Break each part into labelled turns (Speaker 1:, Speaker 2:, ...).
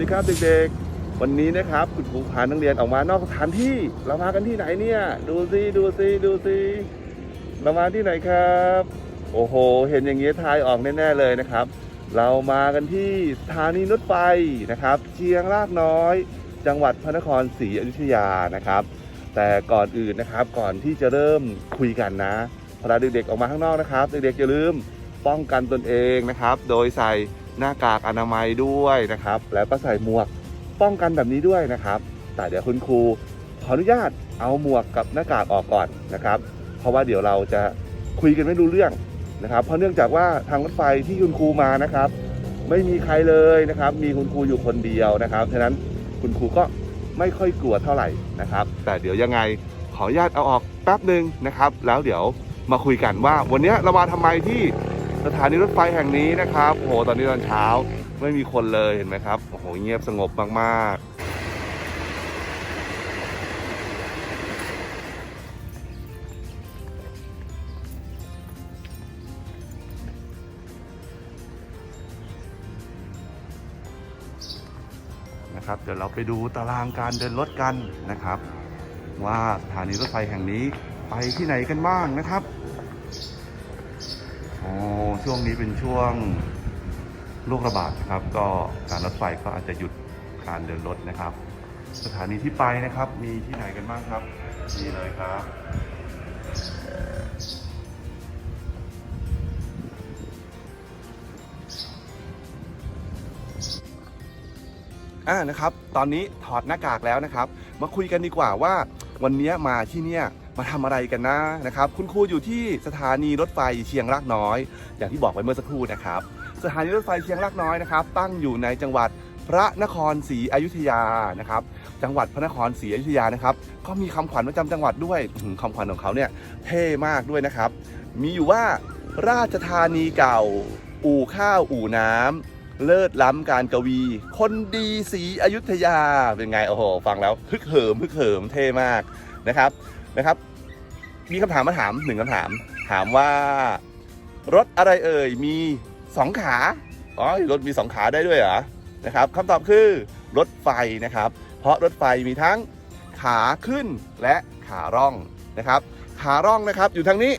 Speaker 1: ดีครับเด็กๆ วันนี้นะครับคุณครูพานักเรียนออกมานอกสถานที่ เรามากันที่ไหนเนี่ย ดูซิดูซิดูซิเรามาที่ไหนครับ โอ้โห เห็นอย่างเงี้ยทายออกแน่ๆเลยนะครับ เรามากันที่สถานีรถไฟนะครับ เชียงรากน้อย จังหวัดพระนครศรีอยุธยานะครับ แต่ก่อนอื่นนะครับก่อนที่จะเริ่มคุยกันนะพาเด็กๆออกมาข้างนอกนะครับ เด็กๆอย่าลืมป้องกันตนเองนะครับ โดยใส่ หน้ากากอนามัยด้วยนะครับ แล้วก็ใส่หมวกป้องกันแบบนี้ด้วยนะครับ แต่เดี๋ยวคุณครูขออนุญาตเอาหมวกกับหน้ากากออกก่อนนะครับ เพราะว่าเดี๋ยวเราจะคุยกันไม่รู้เรื่องนะครับ เพราะเนื่องจากว่าทางรถไฟที่คุณครูมานะครับ ไม่มีใครเลยนะครับ มีคุณครูอยู่คนเดียวนะครับฉะนั้นคุณครูก็ไม่ค่อยกลัวเท่าไหร่นะครับ แต่เดี๋ยวยังไงขออนุญาตเอาออกแป๊บหนึ่งนะครับ แล้วเดี๋ยวมาคุยกันว่า วันนี้เรามาทำไมที่ สถานีรถไฟแห่งนี้นะครับโหตอนนี้ตอนเช้าไม่มีคนเลยเห็นไหมครับโอ้โหเงียบสงบมากๆนะครับเดี๋ยวเราไปดูตารางการเดินรถกันนะครับ ว่าสถานีรถไฟแห่งนี้ไปที่ไหนกันบ้างนะครับ อ้ช่วงนี้เป็นช่วงโรคระบาดนะครับ ก็การรถไฟก็อาจจะหยุดการเดินรถนะครับ สถานีที่ไปนะครับ มีที่ไหนกันบ้างครับนี่เลยครับอ่านะครับ ตอนนี้ถอดหน้ากากแล้วนะครับ มาคุยกันดีกว่าว่าวันนี้มาที่เนี่ย มาทำอะไรกันนะนะครับ คุณครูอยู่ที่สถานีรถไฟเชียงรากน้อย อย่างที่บอกไปเมื่อสักครู่นะครับ สถานีรถไฟเชียงรากน้อยนะครับ ตั้งอยู่ในจังหวัดพระนครศรีอยุธยานะครับ จังหวัดพระนครศรีอยุธยานะครับ ก็มีคำขวัญประจำจังหวัดด้วยอื้อหือคำขวัญของเขาเนี่ยเท่มากด้วยนะครับ มีอยู่ว่าราชธานีเก่า อู่ข้าวอู่น้ำเลิศล้ำการกวี คนดีศรีอยุธยาเป็นไงโอ้โหฟังแล้วฮึกเหิมฮึกเหิมเท่มากนะครับ นะครับ มีคำถามมาถามหนึ่งคำถาม ถามว่ารถอะไรเอ่ยมีสองขาอ๋อรถมีสองขาได้ด้วยเหรอนะครับคำตอบคือรถไฟนะครับ เพราะรถไฟมีทั้งขาขึ้นและขาร่องนะครับ ขาร่องนะครับอยู่ทางนี้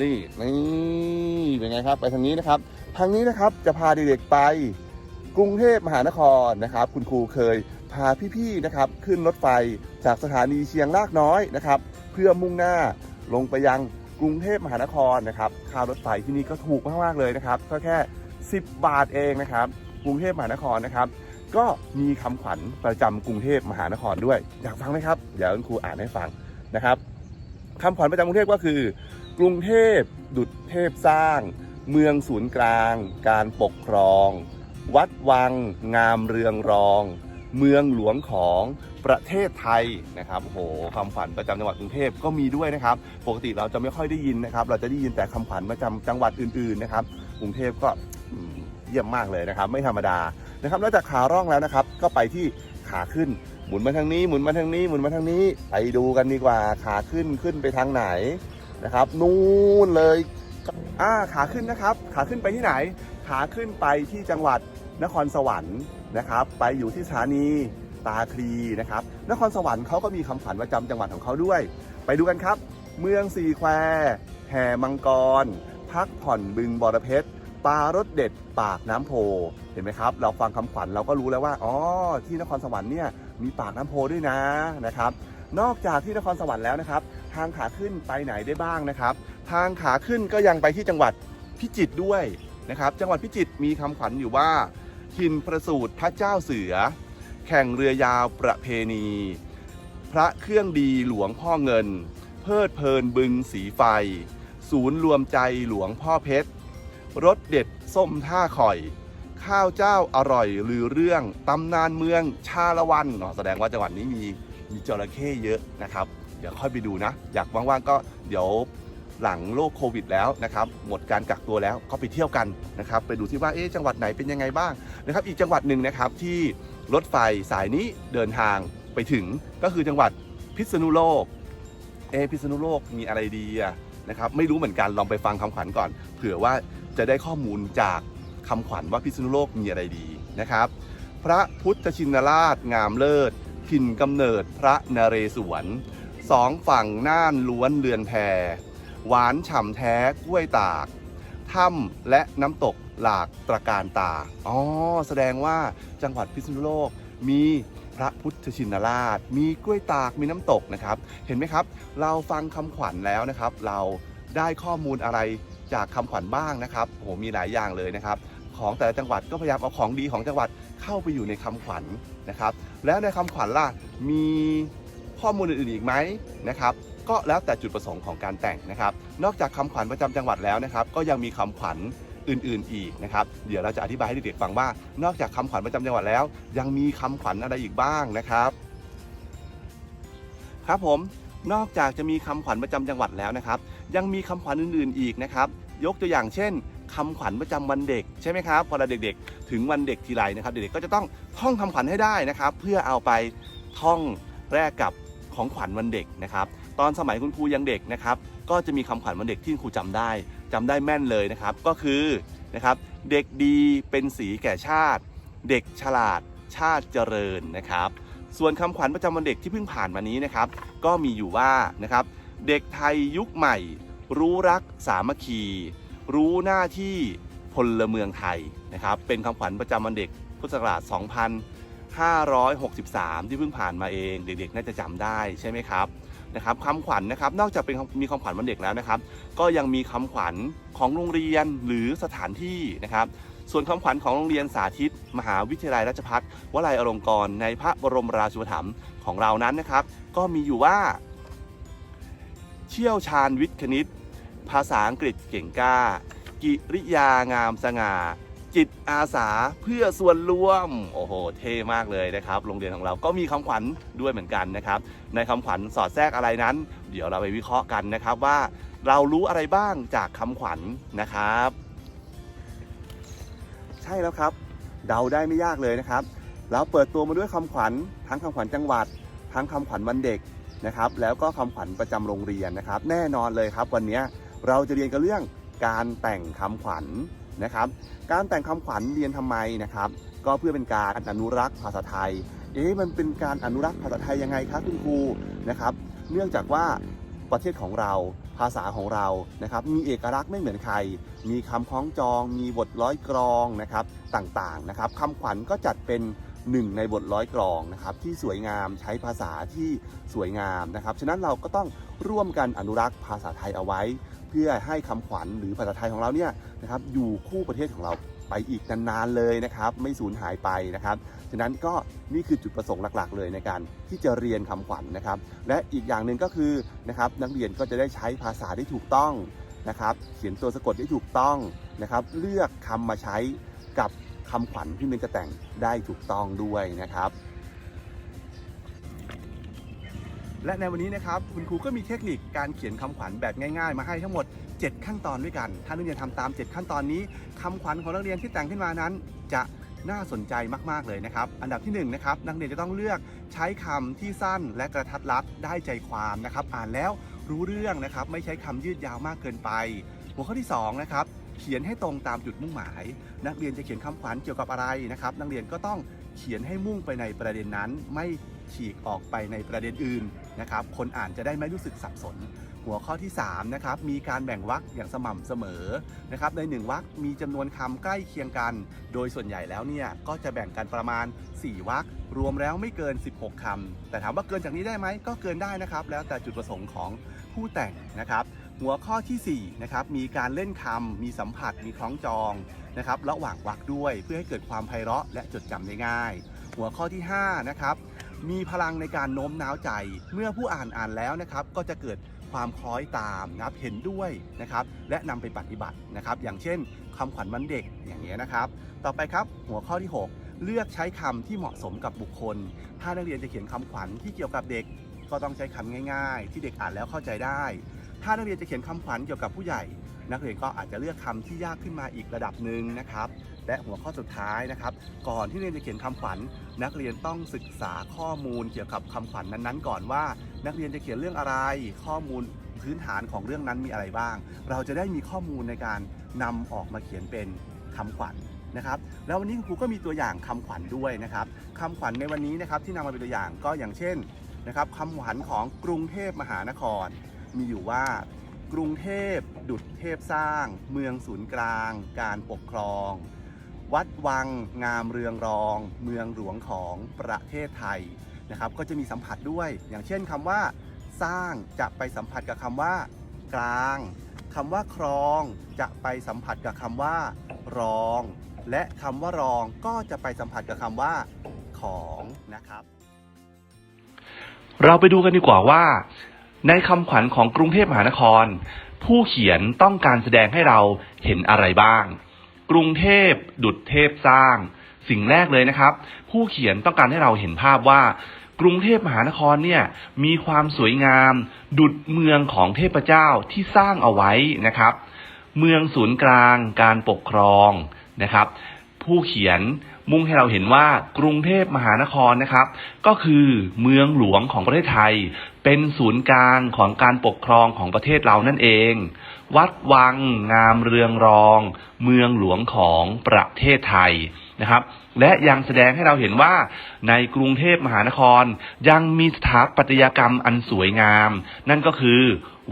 Speaker 1: นี่นี่เป็นไงครับไปทางนี้นะครับ ทางนี้นะครับจะพาเด็กๆไปกรุงเทพมหานครนะครับ คุณครูเคย พาพี่ๆนะครับขึ้นรถไฟจากสถานีเชียงรากน้อยนะครับ เพื่อมุ่งหน้าลงไปยังกรุงเทพมหานครนะครับค่ารถไฟที่นี่ก็ถูกมากๆเลยนะครับก็แค่ 10 บาทเองนะครับ กรุงเทพมหานครนะครับ ก็มีคำขวัญประจำกรุงเทพมหานครด้วย อยากฟังไหมครับเดี๋ยวคุณครูอ่านให้ฟังนะครับคำขวัญประจำกรุงเทพก็คือ กรุงเทพดุจเทพสร้าง เมืองศูนย์กลาง การปกครอง วัดวัง งามเรืองรอง เมืองหลวงของประเทศไทยนะครับโอ้โหคำขวัญประจำจังหวัดกรุงเทพก็มีด้วยนะครับ ปกติเราจะไม่ค่อยได้ยินนะครับ เราจะได้ยินแต่คำขวัญประจำจังหวัดอื่นๆนะครับกรุงเทพก็เยี่ยมมากเลยนะครับ ไม่ธรรมดานะครับนอกจากขาร่องแล้วนะครับ ก็ไปที่ขาขึ้นหมุนมาทางนี้หมุนมาทางนี้หมุนมาทางนี้ไปดูกันดีกว่าขาขึ้นขึ้นไปทางไหนนะครับ นู่นเลยอ่าขาขึ้นนะครับ ขาขึ้นไปที่ไหน ขาขึ้นไปที่จังหวัดนครสวรรค์ นะครับ ไปอยู่ที่สถานีตาคลีนะครับ นครสวรรค์เขาก็มีคำขวัญประจำจังหวัดของเขาด้วย ไปดูกันครับ เมืองสีแควแห่มังกร พักผ่อนบึงบอรเพชรปลารสเด็ดปากน้ำโพ เห็นไหมครับ เราฟังคำขวัญเราก็รู้แล้วว่า อ๋อ ที่นครสวรรค์เนี่ยมีปากน้ำโพด้วยนะนะครับ นอกจากที่นครสวรรค์แล้วนะครับ ทางขาขึ้นไปไหนได้บ้างนะครับ ทางขาขึ้นก็ยังไปที่จังหวัดพิจิตรด้วยนะครับ จังหวัดพิจิตรมีคำขวัญอยู่ว่า ทินประสูตรพระเจ้าเสือ แข่งเรือยาวประเพณี พระเครื่องดีหลวงพ่อเงิน เพิดเพลินบึงสีไฟ ศูนย์รวมใจหลวงพ่อเพชรรสเด็ดส้มท่าข่อย ข้าวเจ้าอร่อยลือเรื่องตำนานเมืองชาละวันเนาะแสดงว่าจังหวัดนี้มีมีจระเข้เยอะนะครับ เดี๋ยวค่อยไปดูนะ อยากว่างๆก็เดี๋ยว หลังโรคโควิดแล้วนะครับหมดการกักตัวแล้วก็ไปเที่ยวกันนะครับไปดูที่ว่าเอ๊ะจังหวัดไหนเป็นยังไงบ้างนะครับอีกจังหวัดหนึ่งนะครับที่รถไฟสายนี้เดินทางไปถึงก็คือจังหวัดพิษณุโลกเอพิษณุโลกมีอะไรดีอะนะครับไม่รู้เหมือนกันลองไปฟังคำขวัญก่อน เผื่อว่าจะได้ข้อมูลจากคำขวัญว่าพิษณุโลกมีอะไรดีนะครับ พระพุทธชินราชงามเลิศถิ่นกำเนิดพระนเรศวรสองฝั่งน่านล้วนเรือนแพ หวานฉ่ำแท้กล้วยตากถ้ำและน้ำตกหลากตระการตา อ๋อ แสดงว่าจังหวัดพิษณุโลกมีพระพุทธชินราช มีกล้วยตาก มีน้ำตกนะครับ เห็นไหมครับ เราฟังคำขวัญแล้วนะครับ เราได้ข้อมูลอะไรจากคำขวัญบ้างนะครับโอ้โหมีหลายอย่างเลยนะครับ ของแต่ละจังหวัดก็พยายามเอาของดีของจังหวัดเข้าไปอยู่ในคำขวัญนะครับ แล้วในคำขวัญล่ะ มีข้อมูลอื่นๆอีกไหมนะครับ ก็แล้วแต่จุดประสงค์ของการแต่งนะครับ นอกจากคำขวัญประจำจังหวัดแล้วนะครับ ก็ยังมีคำขวัญอื่นๆอีกนะครับ เดี๋ยวเราจะอธิบายให้เด็กๆฟังว่า นอกจากคำขวัญประจำจังหวัดแล้ว ยังมีคำขวัญอะไรอีกบ้างนะครับ ครับผมนอกจากจะมีคำขวัญประจำจังหวัดแล้วนะครับ ยังมีคำขวัญอื่นๆอีกนะครับ ยกตัวอย่างเช่นคำขวัญประจำวันเด็กใช่ไหมครับพอเราเด็กๆ ถึงวันเด็กทีไรนะครับ เด็กๆก็จะต้องท่องคำขวัญให้ได้นะครับ เพื่อเอาไปท่องแรกกับของขวัญวันเด็กนะครับ ตอนสมัยคุณครูยังเด็กนะครับ ก็จะมีคำขวัญวันเด็กที่ครูจำได้จำได้แม่นเลยนะครับ ก็คือนะครับ เด็กดีเป็นสีแก่ชาติ เด็กฉลาดชาติเจริญนะครับ ส่วนคำขวัญประจำวันเด็กที่เพิ่งผ่านมานี้นะครับ ก็มีอยู่ว่านะครับ เด็กไทยยุคใหม่ รู้รักสามัคคี รู้หน้าที่พลเมืองไทยนะครับ เป็นคำขวัญประจำวันเด็กพุทธศักราช2563 ที่เพิ่งผ่านมาเอง เด็กๆ น่าจะจำได้ใช่ไหมครับ นะครับคำขวัญนะครับ นอกจากเป็นมีคำขวัญวันเด็กแล้วนะครับ ก็ยังมีคำขวัญของโรงเรียนหรือสถานที่นะครับ ส่วนคำขวัญของโรงเรียนสาธิต มหาวิทยาลัยราชภัฏวลัยอลงกรณ์ในพระบรมราชูปถัมภ์ของเรานั้นนะครับ ก็มีอยู่ว่า เชี่ยวชาญวิทย์คณิต ภาษาอังกฤษเก่งกล้า กิริยางามสง่า จิตอาสาเพื่อส่วนรวม โอ้โห เท่มากเลยนะครับ โรงเรียนของเราก็มีคำขวัญด้วยเหมือนกันนะครับ ในคำขวัญสอดแทรกอะไรนั้น เดี๋ยวเราไปวิเคราะห์กันนะครับว่าเรารู้อะไรบ้างจากคำขวัญนะครับ ใช่แล้วครับ เดาได้ไม่ยากเลยนะครับ เราเปิดตัวมาด้วยคำขวัญ ทั้งคำขวัญจังหวัด ทั้งคำขวัญวันเด็กนะครับ แล้วก็คำขวัญประจำโรงเรียนนะครับ แน่นอนเลยครับ วันนี้เราจะเรียนกันเรื่องการแต่งคำขวัญ นะครับ การแต่งคำขวัญเรียนทำไมนะครับ ก็เพื่อเป็นการอนุรักษ์ภาษาไทย เอ๊ะมันเป็นการอนุรักษ์ภาษาไทยยังไงครับคุณครูนะครับ เนื่องจากว่าประเทศของเราภาษาของเรานะครับ มีเอกลักษณ์ไม่เหมือนใคร มีคำคล้องจอง มีบทร้อยกรองนะครับต่างๆนะครับคำขวัญก็จัดเป็นหนึ่งในบทร้อยกรองนะครับที่สวยงามใช้ภาษาที่สวยงามนะครับ ฉะนั้นเราก็ต้อง ร่วมกันอนุรักษ์ภาษาไทยเอาไว้ เพื่อให้คำขวัญหรือภาษาไทยของเราเนี่ยนะครับอยู่คู่ประเทศของเราไปอีกนานๆเลยนะครับ ไม่สูญหายไปนะครับฉะนั้นก็นี่คือจุดประสงค์หลักๆ เลยในการที่จะเรียนคำขวัญนะครับ และอีกอย่างหนึ่งก็คือนะครับนักเรียนก็จะได้ใช้ภาษาได้ถูกต้องนะครับ เขียนตัวสะกดได้ถูกต้องนะครับ เลือกคำมาใช้กับคำขวัญที่มันจะแต่งได้ถูกต้องด้วยนะครับ และในวันนี้นะครับคุณครูก็มีเทคนิคการเขียนคำขวัญแบบง่ายๆ มาให้ทั้งหมด 7 ขั้นตอนด้วยกัน ถ้านักเรียนทำตาม 7 ขั้นตอนนี้คำขวัญของนักเรียนที่แต่งขึ้นมานั้น จะน่าสนใจมากๆเลยนะครับ อันดับที่1นนะครับนักเรียนจะต้องเลือกใช้คำที่สั้นและกระทัดรัดได้ใจความนะครับ อ่านแล้วรู้เรื่องนะครับ ไม่ใช้คำยืดยาวมากเกินไป หัวข้อที่2นะครับเขียนให้ตรงตามจุดมุ่งหมาย นักเรียนจะเขียนคำขวัญเกี่ยวกับอะไรนะครับ นักเรียนก็ต้องเขียนให้มุ่งไปในประเด็นนั้น ไม่ฉีกออกไปในประเด็นอื่น นะครับคนอ่านจะได้ไม่รู้สึกสับสน หัวข้อที่3นะครับมีการแบ่งวรรคอย่างสม่ำเสมอนะครับใน1วรรคมีจำนวนคำใกล้เคียงกัน โดยส่วนใหญ่แล้วเนี่ยก็จะแบ่งกันประมาณ 4วรรครวมแล้วไม่เกิน 16คำแต่ถามว่าเกินจากนี้ได้ไหมก็เกินได้นะครับ แล้วแต่จุดประสงค์ของผู้แต่งนะครับหัวข้อที่4นะครับมีการเล่นคำมีสัมผัส มีคล้องจองนะครับระหว่างวรรคด้วยเพื่อให้เกิดความไพเราะและจดจำได้ง่าย หัวข้อที่5นะครับ มีพลังในการโน้มน้าวใจ เมื่อผู้อ่านอ่านแล้วนะครับ ก็จะเกิดความคล้อยตามนะครับเห็นด้วยนะครับ และนำไปปฏิบัตินะครับ อย่างเช่นคำขวัญวันเด็กอย่างนี้ยนะครับ ต่อไปครับหัวข้อที่ 6 เลือกใช้คำที่เหมาะสมกับบุคคล ถ้านักเรียนจะเขียนคำขวัญที่เกี่ยวกับเด็ก ก็ต้องใช้คำง่าย ๆ ที่เด็กอ่านแล้วเข้าใจได้ ถ้านักเรียนจะเขียนคำขวัญเกี่ยวกับผู้ใหญ่ นักเรียนก็อาจจะเลือกคำที่ยากขึ้นมาอีกระดับหนึ่งนะครับ และหัวข้อสุดท้ายนะครับ ก่อนที่นักเรียนจะเขียนคำขวัญ นักเรียนต้องศึกษาข้อมูลเกี่ยวกับคำขวัญนั้นๆ ก่อนว่า นักเรียนจะเขียนเรื่องอะไร ข้อมูลพื้นฐานของเรื่องนั้นมีอะไรบ้าง เราจะได้มีข้อมูลในการนำออกมาเขียนเป็นคำขวัญนะครับแล้ววันนี้คุณครูก็มีตัวอย่างคำขวัญด้วยนะครับคำขวัญในวันนี้นะครับที่นำมาเป็นตัวอย่างก็อย่างเช่นนะครับคำขวัญของกรุงเทพมหานคร มีอยู่ว่ากรุงเทพ ดุจเทพสร้าง เมืองศูนย์กลาง การปกครอง วัดวังงามเรืองรอง เมืองหลวงของประเทศไทยนะครับก็จะมีสัมผัสด้วย อย่างเช่นคำว่า สร้างจะไปสัมผัสกับคำว่า กลางคำว่าครองจะไปสัมผัสกับคำว่า รอง และคำว่ารองก็จะไปสัมผัสกับคำว่า ของนะครับ
Speaker 2: เราไปดูกันดีกว่าว่า ในคำขวัญของกรุงเทพมหานคร ผู้เขียนต้องการแสดงให้เราเห็นอะไรบ้าง กรุงเทพดุจเทพสร้าง สิ่งแรกเลยนะครับ ผู้เขียนต้องการให้เราเห็นภาพว่า กรุงเทพมหานครเนี่ยมีความสวยงาม ดุจเมืองของเทพเจ้าที่สร้างเอาไว้นะครับ เมืองศูนย์กลางการปกครองนะครับ ผู้เขียน มุ่งให้เราเห็นว่ากรุงเทพมหานครนะครับ ก็คือเมืองหลวงของประเทศไทย เป็นศูนย์กลางของการปกครองของประเทศเรานั่นเอง วัดวังงามเรืองรอง เมืองหลวงของประเทศไทยนะครับ และยังแสดงให้เราเห็นว่าในกรุงเทพมหานคร ยังมีสถาปัตยกรรมอันสวยงาม นั่นก็คือ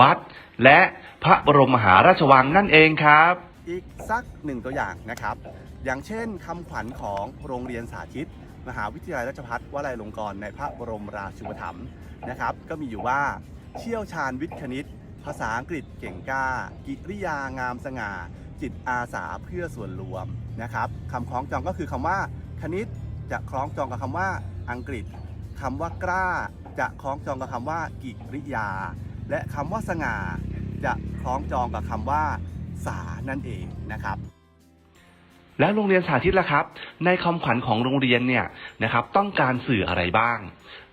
Speaker 2: วัดและพระบรมมหาราชวังนั่นเองครับ
Speaker 1: อีกสักหนึ่งตัวอย่างนะครับ อย่างเช่นคำขวัญของโรงเรียนสาธิต มหาวิทยาลัยราชภัฏวลัยลงกรณ์ในพระบรมราชูปถัมภ์นะครับ ก็มีอยู่ว่าเชี่ยวชาญวิทย์คณิต ภาษาอังกฤษเก่งกล้า กิริยางามสง่า จิตอาสาเพื่อส่วนรวมนะครับคำคล้องจองก็คือคำว่า คณิตจะคล้องจองกับคำว่า อังกฤษคำว่ากล้า จะคล้องจองกับคำว่า กิริยา และคำว่าสง่า จะคล้องจองกับคำว่า สานั่นเองนะครับ
Speaker 2: แล้วโรงเรียนสาธิตล่ะครับ ในคำขวัญของโรงเรียนเนี่ยนะครับต้องการสื่ออะไรบ้าง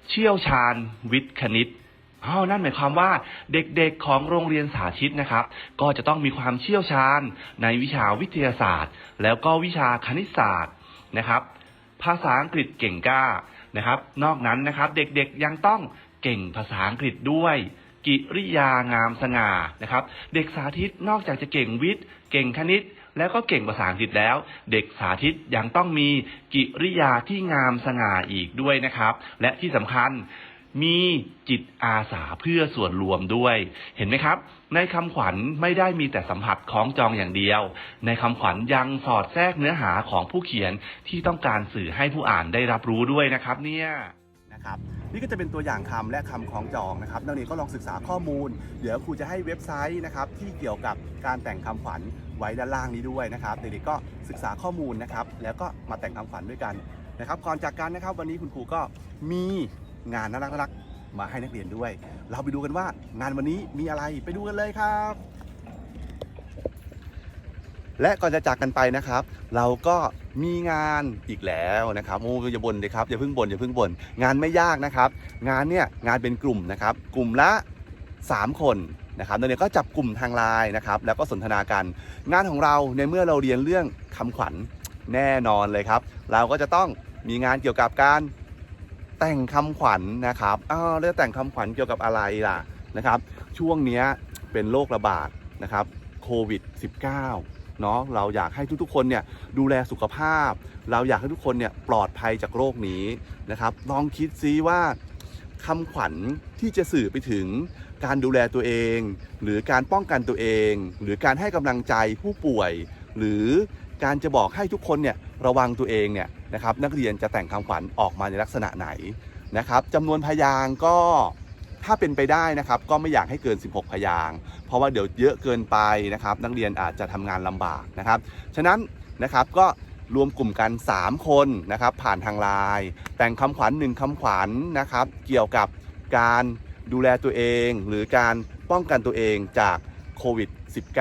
Speaker 2: เชี่ยวชาญ วิทย์คณิตอ้าวนั่นหมายความว่าเด็กๆของโรงเรียนสาธิตนะครับ ก็จะต้องมีความเชี่ยวชาญในวิชาวิทยาศาสตร์ แล้วก็วิชาคณิตศาสตร์นะครับ ภาษาอังกฤษเก่งกล้านะครับ นอกนั้นนะครับ เด็กๆยังต้องเก่งภาษาอังกฤษด้วย กิริยางามสง่านะครับ เด็กสาธิตนอกจากจะเก่งวิทย์ เก่งคณิต แล้วก็เก่งภาษาอังกฤษแล้ว เด็กสาธิตยังต้องมีกิริยาที่งามสง่าอีกด้วยนะครับ และที่สำคัญมีจิตอาสาเพื่อส่วนรวมด้วย เห็นไหมครับ ในคำขวัญไม่ได้มีแต่สัมผัสของจองอย่างเดียว ในคำขวัญยังสอดแทรกเนื้อหาของผู้เขียนที่ต้องการสื่อให้ผู้อ่านได้รับรู้ด้วยนะครับ เนี่ย
Speaker 1: นะครับนี่ก็จะเป็นตัวอย่างคำและคำคล้องจองนะครับนักเรียนก็ลองศึกษาข้อมูล เดี๋ยวครูจะให้เว็บไซต์นะครับที่เกี่ยวกับการแต่งคำขวัญไว้ด้านล่างนี้ด้วยนะครับเด็กๆก็ศึกษาข้อมูลนะครับแล้วก็มาแต่งคำขวัญด้วยกันนะครับก่อนจากกันนะครับวันนี้คุณครูก็มีงานน่ารักๆมาให้นักเรียนด้วย เราไปดูกันว่างานวันนี้มีอะไรไปดูกันเลยครับ และก่อนจะจากกันไปนะครับ เราก็มีงานอีกแล้วนะครับโอ้อย่าบ่นเลยครับอย่าเพิ่งบ่นอย่าเพิ่งบ่นงานไม่ยากนะครับ งานเนี่ยงานเป็นกลุ่มนะครับ กลุ่มละ 3 คนนะครับนักเรียนก็จับกลุ่มทางไลน์นะครับแล้วก็สนทนากัน งานของเราในเมื่อเราเรียนเรื่องคำขวัญแน่นอนเลยครับ เราก็จะต้องมีงานเกี่ยวกับการแต่งคำขวัญนะครับอ้าวแล้วแต่งคำขวัญเกี่ยวกับอะไรล่ะนะครับ ช่วงเนี้ยเป็นโรคระบาดนะครับโควิด -19 เนาะเราอยากให้ทุกๆ คนเนี่ยดูแลสุขภาพ เราอยากให้ทุกคนเนี่ยปลอดภัยจากโรคนี้นะครับ ลองคิดซิว่าคำขวัญที่จะสื่อไปถึงการดูแลตัวเอง หรือการป้องกันตัวเอง หรือการให้กำลังใจผู้ป่วย หรือการจะบอกให้ทุกคนเนี่ยระวังตัวเองเนี่ยนะครับนักเรียนจะแต่งคำขวัญออกมาในลักษณะไหนนะครับจำนวนพยางค์ก็ ถ้าเป็นไปได้นะครับก็ไม่อยากให้เกิน 16 พยาง เพราะว่าเดี๋ยวเยอะเกินไปนะครับ นักเรียนอาจจะทำงานลำบากนะครับ ฉะนั้นนะครับก็รวมกลุ่มกัน 3 คนนะครับ ผ่านทางไลน์แต่งคำขวัญหนึ่งคำขวัญนะครับ เกี่ยวกับการดูแลตัวเอง หรือการป้องกันตัวเองจากโควิด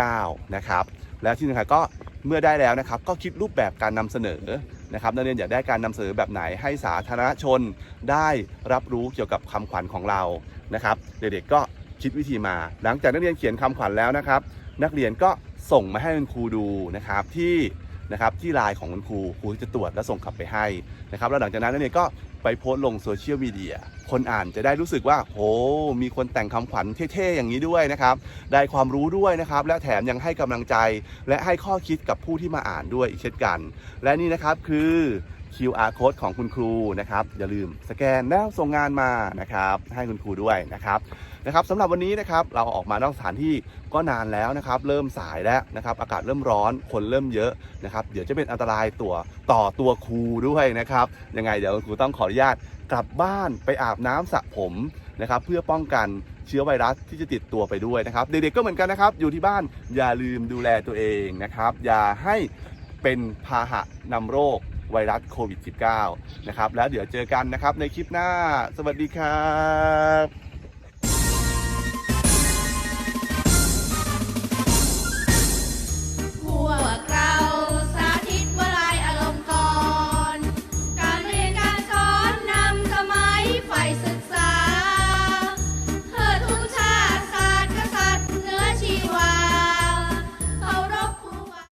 Speaker 1: -19 นะครับ แล้วที่สำคัญก็เมื่อได้แล้วนะครับ ก็คิดรูปแบบการนำเสนอนะครับนักเรียนอยากได้การนำเสนอแบบไหนให้สาธารณชนได้รับรู้เกี่ยวกับคำขวัญของเรา นะครับ เด็กๆก็คิดวิธีมา หลังจากนักเรียนเขียนคำขวัญแล้วนะครับ นักเรียนก็ส่งมาให้คุณครูดูนะครับที่นะครับที่ไลน์ของคุณครูครูจะตรวจและส่งกลับไปให้นะครับแล้วหลังจากนั้นนักเรียนก็ไปโพสต์ลงโซเชียลมีเดียคนอ่านจะได้รู้สึกว่าโหมีคนแต่งคำขวัญเท่ๆอย่างนี้ด้วยนะครับ ได้ความรู้ด้วยนะครับ และแถมยังให้กำลังใจ และให้ข้อคิดกับผู้ที่มาอ่านด้วยอีกเช่นกัน และนี่นะครับคือ QR code ของคุณครูนะครับ อย่าลืมสแกนแล้วส่งงานมานะครับ ให้คุณครูด้วยนะครับนะครับสำหรับวันนี้นะครับเราออกมานอกสถานที่ก็นานแล้วนะครับ เริ่มสายแล้วนะครับ อากาศเริ่มร้อนคนเริ่มเยอะนะครับ เดี๋ยวจะเป็นอันตรายตัวต่อตัวครูด้วยนะครับยังไงเดี๋ยวครูต้องขออนุญาตกลับบ้านไปอาบน้ำสระผมนะครับ เพื่อป้องกันเชื้อไวรัสที่จะติดตัวไปด้วยนะครับ เด็กๆก็เหมือนกันนะครับ อยู่ที่บ้านอย่าลืมดูแลตัวเองนะครับ อย่าให้เป็นพาหะนำโรค ไวรัสโควิด -19 นะครับแล้วเดี๋ยวเจอกันนะครับในคลิปหน้า สวัสดีครับ